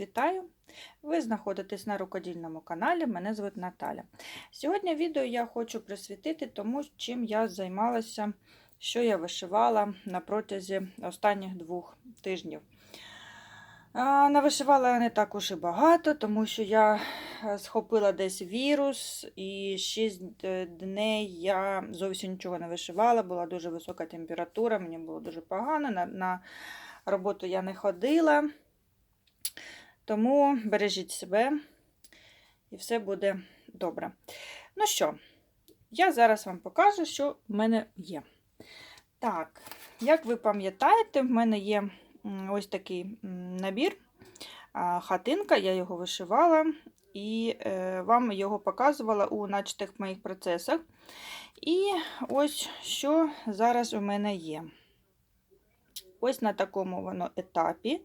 Вітаю! Ви знаходитесь на рукодільному каналі. Мене звуть Наталя. Сьогодні відео я хочу присвятити тому, чим я займалася, що я вишивала на протязі останніх двох тижнів. Навишивала я не так уж і багато, тому що я е, схопила десь вірус, і 6 днів я зовсім нічого не вишивала, була дуже висока температура, мені було дуже погано. На, на роботу я не ходила. Тому бережіть себе і все буде добре. Ну що, я зараз вам покажу, що в мене є. Так, як ви пам'ятаєте, в мене є ось такий набір, хатинка, я його вишивала і е, вам його показувала у начатих моїх процесах. І ось що зараз у мене є. Ось на такому воно етапі.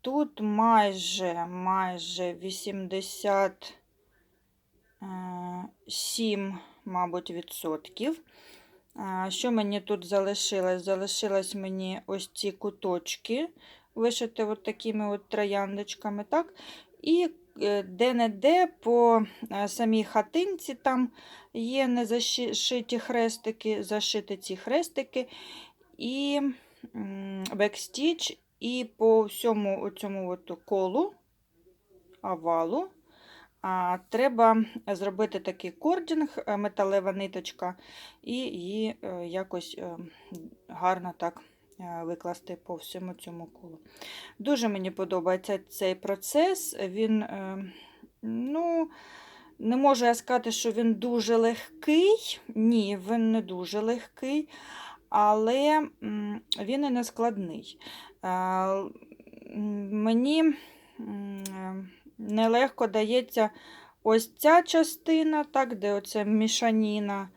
Тут майже майже 87, мабуть, відсотків. Що мені тут залишилось? Залишилось мені ось ці куточки, вишити от такими от трояндочками. так? І де-не-де по самій хатинці там є незашиті хрестики, зашиті ці хрестики і бекстіч. І по всьому цьому от колу, овалу, а, треба зробити такий кордінг, е, металева ниточка, і її е, якось е, гарно так викласти по всьому цьому колу. Дуже мені подобається цей процес. Він, ну, не можу я сказати, що він дуже легкий. Ні, він не дуже легкий, але він і не складний. Мені нелегко дається ось ця частина, так, де оце мішаніна.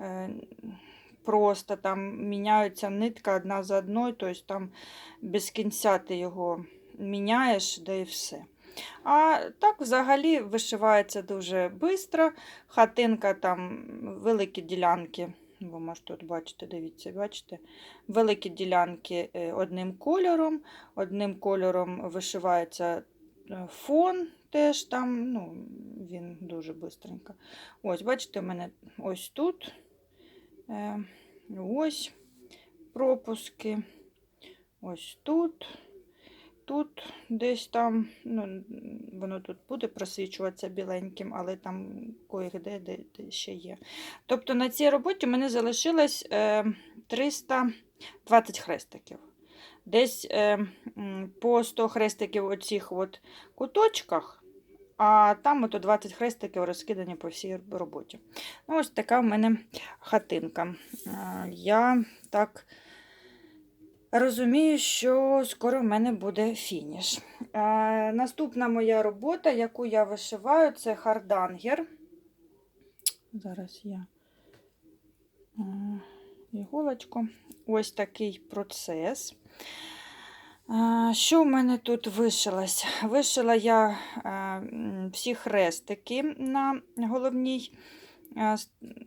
Е, просто там міняється нитка одна за одною, тобто там без кінця ти його міняєш, да і все. А так взагалі вишивається дуже швидко. Хатинка там великі ділянки ви можете тут бачити, дивіться, бачите, великі ділянки е, одним кольором, одним кольором вишивається е, фон, теж там, ну, він дуже швидко. Ось, бачите, у мене ось тут е, ось пропуски, ось тут тут десь там, ну, воно тут буде просвічуватися біленьким, але там кое-де де, де ще є. Тобто на цій роботі мене залишилось е, 320 хрестиків. Десь е, по 100 хрестиків у цих куточках, а там ото 20 хрестиків розкидані по всій роботі. Ну, Ось така в мене хатинка. Е, я так Розумію, що скоро в мене буде фініш. Е, Наступна моя робота, яку я вишиваю, це хардангер. Зараз я іголочку. Ось такий процес. Що в мене тут вишилось? Вишила я всі хрестики на головній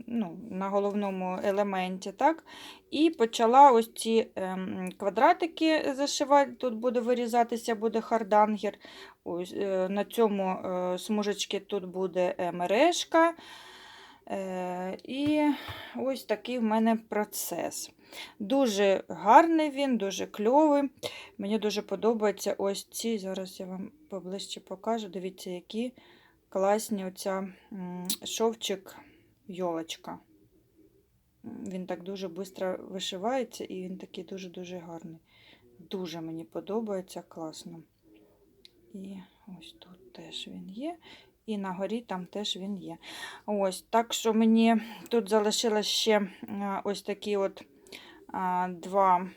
ну, на головному елементі. так? І почала ось ці ем, квадратики зашивати. Тут буде вирізатися, буде хардангер. Ось, е, На цьому е, смужечці тут буде е, мережка. І ось такий в мене процес. Дуже гарний він, дуже кльовий. Мені дуже подобаються ось ці. Зараз я вам поближче покажу. Дивіться, які класні оця шовчик йолочка. Він так дуже швидко вишивається і він такий дуже-дуже гарний. Дуже мені подобається класно. І ось тут теж він є. І на горі там теж він є. Ось, Так що мені тут залишилось ще ось такі от два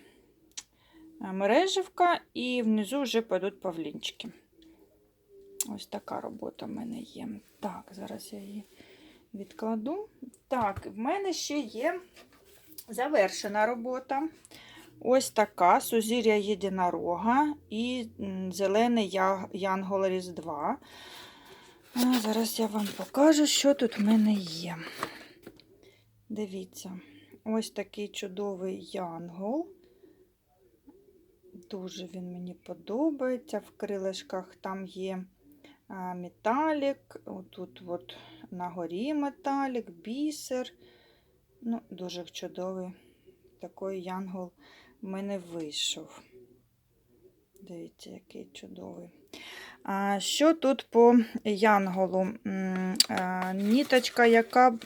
мереживка, і внизу вже падуть павлінчики. Ось така робота в мене є. Так, зараз я її відкладу. Так, в мене ще є завершена робота. Ось така сузір'я єдинорога і зелений Янгол Різдва. Зараз я вам покажу, що тут в мене є. Дивіться, ось такий чудовий янгол. Дуже він мені подобається. В крилишках там є металік, отут от на горі металік, бісер. Ну, дуже чудовий такий янгол в мене вийшов. Дивіться, який чудовий. А, що тут по янголу? Ніточка, яка.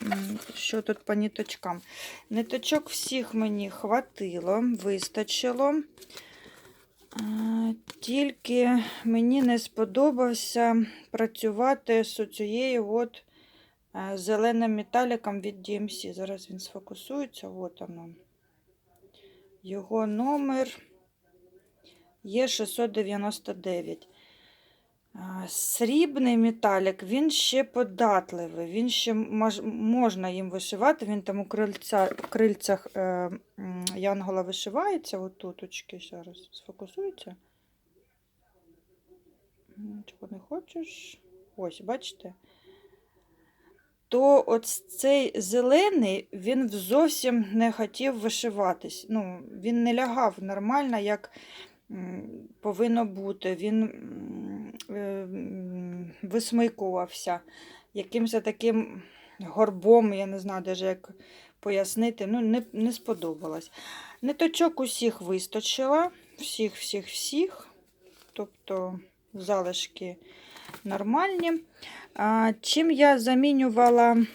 Що тут по ніточкам? Ниточок всіх мені хватило, вистачило. Тільки мені не сподобався працювати з цією от зеленим металіком від DMC. Зараз він сфокусується. От воно. Його номер є 699. Срібний металік, він ще податливий, він ще мож, можна їм вишивати, він там у крильця, крильцях е, янгола вишивається, от туточки, зараз сфокусується. Чого не хочеш? Ось, бачите? То от цей зелений, він зовсім не хотів вишиватись. Ну, він не лягав нормально, як повинно бути. Він е, висмикувався якимось таким горбом, я не знаю навіть як пояснити, ну, не, не сподобалось. Ниточок усіх вистачило, всіх, всіх, всіх. Тобто залишки нормальні. А, чим я замінювала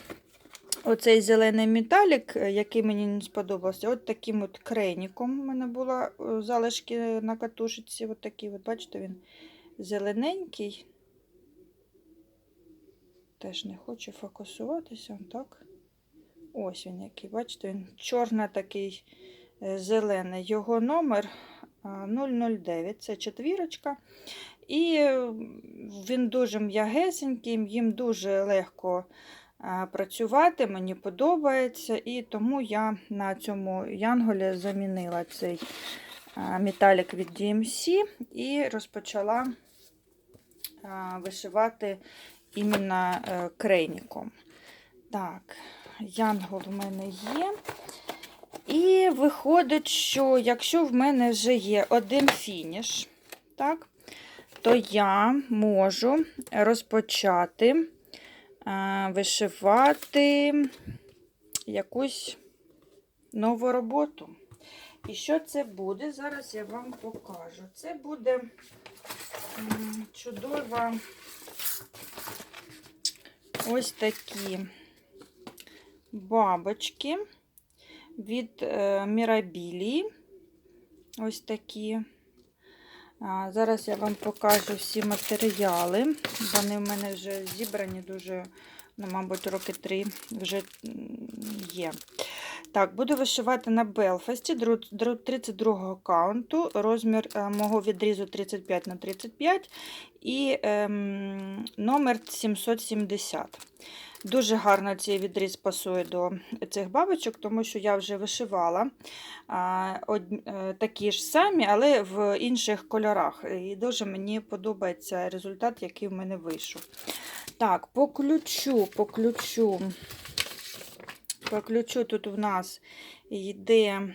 оцей зелений металік, е, який мені не сподобався, от таким от крейніком. У мене були е, залишки на катушечці. От такі, от, бачите, він зелененький. Теж не хоче фокусуватися. Так. Ось він який, бачите, він чорний такий е, зелений. Його номер 009, це четвірочка. І він дуже м'ягесенький, їм дуже легко працювати, мені подобається. І тому я на цьому янголі замінила цей металік від DMC і розпочала вишивати іменно е, крейніком. Так, янгол в мене є. І виходить, що якщо в мене вже є один фініш, так, то я можу розпочати а, вишивати якусь нову роботу. І що це буде? Зараз я вам покажу. Це буде чудова ось такі бабочки від е, Мірабілії. Ось такі. Зараз я вам покажу всі матеріали. Вони в мене вже зібрані дуже, ну, мабуть, роки три вже є. Так, буду вишивати на Белфасті 32 каунту, розмір е, мого відрізу 35 на 35 і ем, номер 770. Дуже гарно цей відріз пасує до цих бабочок, тому що я вже вишивала е, такі ж самі, але в інших кольорах. І дуже мені подобається результат, який в мене вийшов. Так, по ключу, по ключу. По ключу тут у нас йде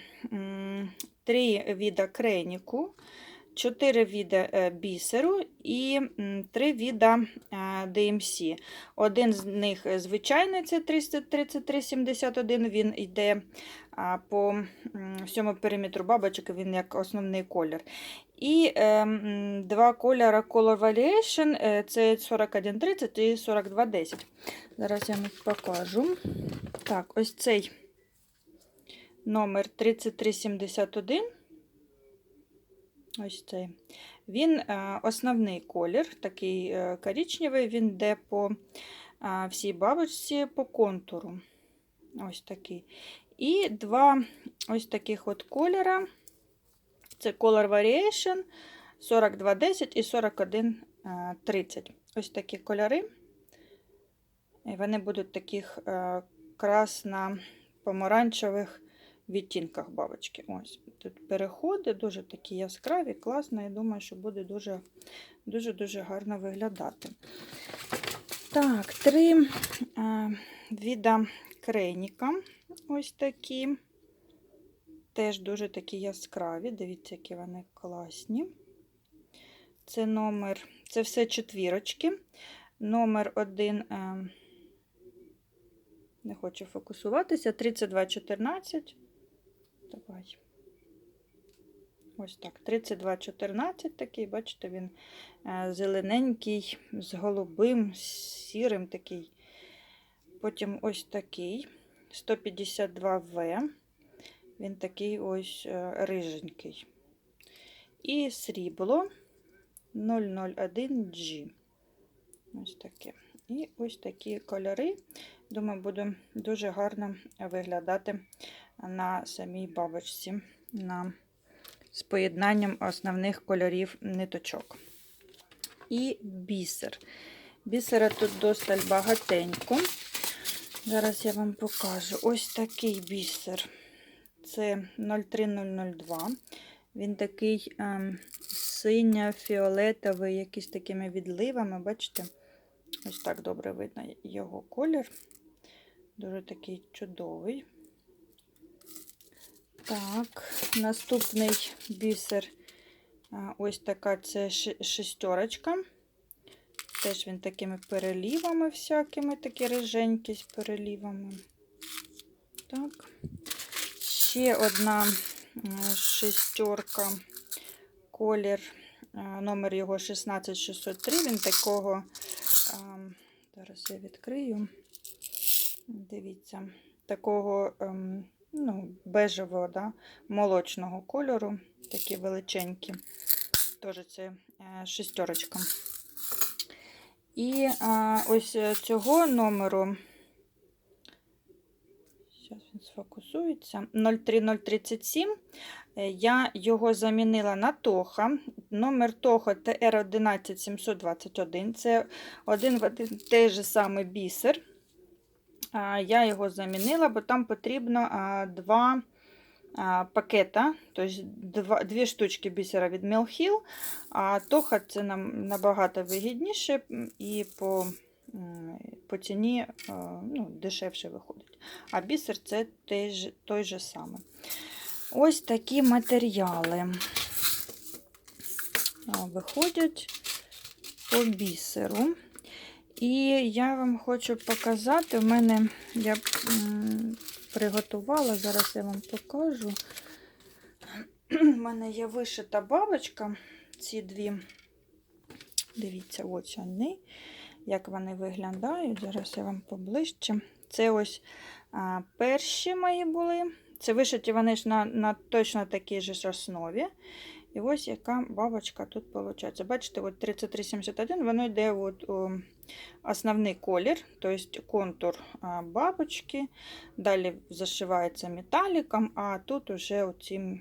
три віда креніку. 4 віда е, бісеру і 3 віда DMC. Один з них, е, звичайний, це 3371, він йде по всьому периметру бабочок, він як основний колір. І е, два кольори Color Variation це 4130 і 4210. Зараз я вам покажу. Так, ось цей номер 3371. Ось цей. Він е, основний колір, такий е, коричневий, він йде по е, всій бабочці по контуру. Ось такий. І два ось таких от кольора. Це Color Variation 4210 і 4130. Ось такі кольори. І вони будуть таких красно-помаранчевих відтінках бабочки. Ось Тут переходи дуже такі яскраві, класно. Я думаю, що буде дуже-дуже гарно виглядати. Так, три е, віда крейніка. Ось такі. Теж дуже такі яскраві. Дивіться, які вони класні. Це номер, це все четвірочки. Номер один, е, не хочу фокусуватися, 3214. Давай. Ось так. 3214 такий, бачите, він е, зелененький, з голубим, з сірим такий. Потім ось такий 152В. Він такий ось е, риженький. І срібло 001G. Ось таке. І ось такі кольори. Думаю, буде дуже гарно виглядати на самій бабочці на, з поєднанням основних кольорів ниточок. І бісер. Бісера тут досить багатенько. Зараз я вам покажу. Ось такий бісер. Це 03002. Він такий ем, синьо-фіолетовий, якийсь такими відливами. Бачите? Ось так добре видно його колір. Дуже такий чудовий. Так, наступний бісер. Ось така це шестерочка. Теж він такими перелівами всякими, такі риженькі з перелівами. Так. Ще одна шестерка, колір, номер його 16603. Він такого, зараз я відкрию. Дивіться, такого ем, ну, бежевого, да, молочного кольору, такі величенькі. Теж це е, шестерочка. І а, ось е, цього номеру, зараз він сфокусується, 03037. Е, Я його замінила на Тоха. Номер Тоха TR11721. Це один в один той же самий бісер. Я його замінила, бо там потрібно два пакета, тобто дві штучки бісера від Mill а Тоха це нам набагато вигідніше і по, по ціні ну, дешевше виходить. А бісер це той же, той же самий. Ось такі матеріали виходять по бісеру. І я вам хочу показати, в мене я приготувала, зараз я вам покажу. У мене є вишита бабочка, ці дві. Дивіться, ось вони, як вони виглядають. Зараз я вам поближче. Це ось а, перші мої були. Це вишиті вони ж на, на точно такій же ж основі. І ось яка бабочка тут виходить. Бачите, от 3371, воно йде от, о, основний колір, тобто контур бабочки. Далі зашивається металіком, а тут уже оцім.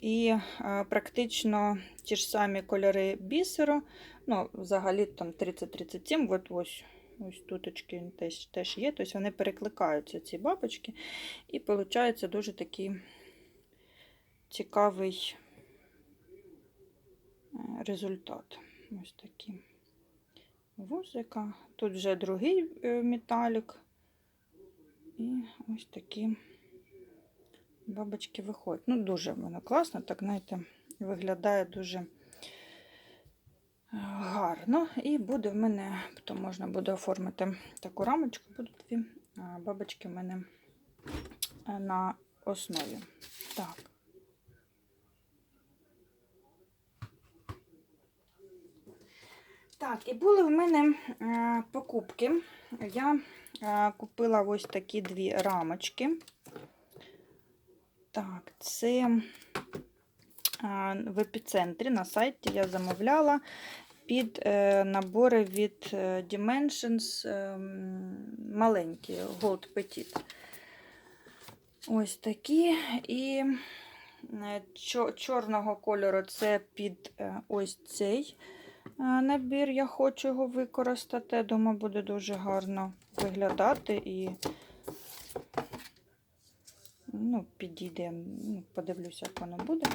І а, практично ті ж самі кольори бісеру. Ну, взагалі там 30-37, от ось. Ось туточки теж, теж є, тобто вони перекликаються, ці бабочки, і виходить дуже такий цікавий результат. Ось такі вузика. Тут вже другий е, металік. І ось такі бабочки виходять. Ну, дуже воно класно, так, знаєте, виглядає дуже гарно. І буде в мене, то можна буде оформити таку рамочку, будуть дві бабочки в мене е, на основі. Так. Так, і були в мене е, покупки. Я е, купила ось такі дві рамочки. Так, це е, в епіцентрі на сайті я замовляла під набори від Dimensions маленькі, Gold Petit. Ось такі. І чорного кольору це під ось цей набір. Я хочу його використати. Думаю, буде дуже гарно виглядати і ну, підійде, ну, подивлюся, як воно буде.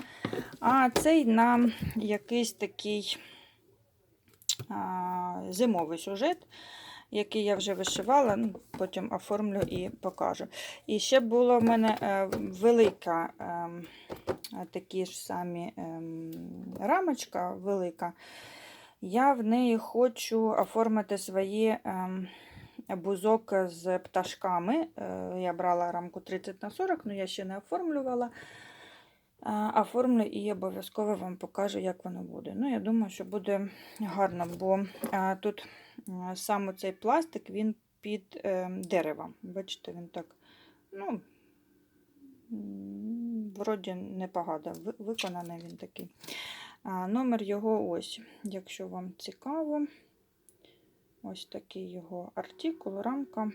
А цей на якийсь такий а, зимовий сюжет. який я вже вишивала, ну, потім оформлю і покажу. І ще була в мене е, велика е, такі ж самі ем, рамочка велика. Я в неї хочу оформити свої ем, бузок з пташками. Е, Я брала рамку 30 на 40, але я ще не оформлювала. А, Оформлю і обов'язково вам покажу, як воно буде. Ну, я думаю, що буде гарно, бо а, тут саме цей пластик він під е, деревом. Бачите, він так, ну, вроді непогано ви- виконаний він такий. Номер його ось, якщо вам цікаво. Ось такий його артикул, рамка.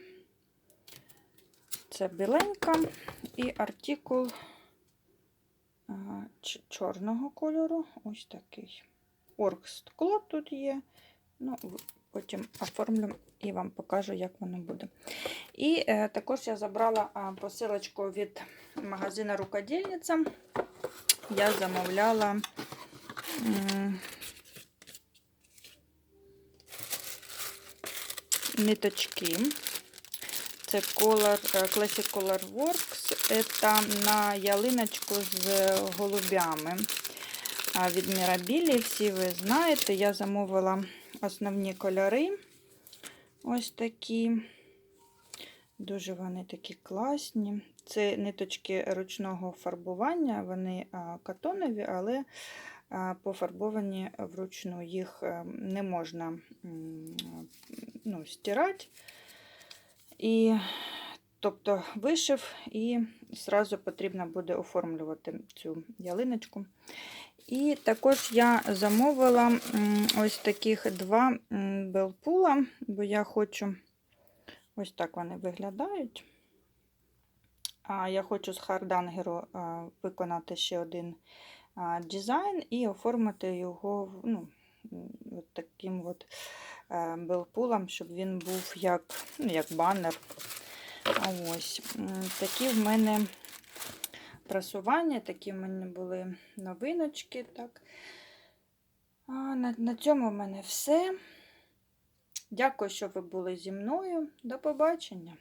Це біленька і артикул чорного кольору. Ось такий. Оргскло тут є. Ну, потім оформлю і вам покажу, як воно буде. І е, також я забрала посилочку від магазину Рукодільниця. Я замовляла. Ниточки. Це Color, е, Classic Color Works. Це на ялиночку з голубями від Mirabili. Всі ви знаєте, я замовила основні кольори. Ось такі. Дуже вони такі класні. Це ниточки ручного фарбування, вони катонові, але пофарбовані вручну. Їх е, не можна ну, стирати. І, тобто вишив, і зразу потрібно буде оформлювати цю ялиночку. І також я замовила ось таких два белпула, бо я хочу ось так вони виглядають. А я хочу з хардангеру виконати ще один дизайн і оформити його ну, от таким от е, белпулом, щоб він був як, ну, як банер. Ось такі в мене прасування, такі в мене були новиночки. Так. А на, на цьому в мене все. Дякую, що ви були зі мною. До побачення!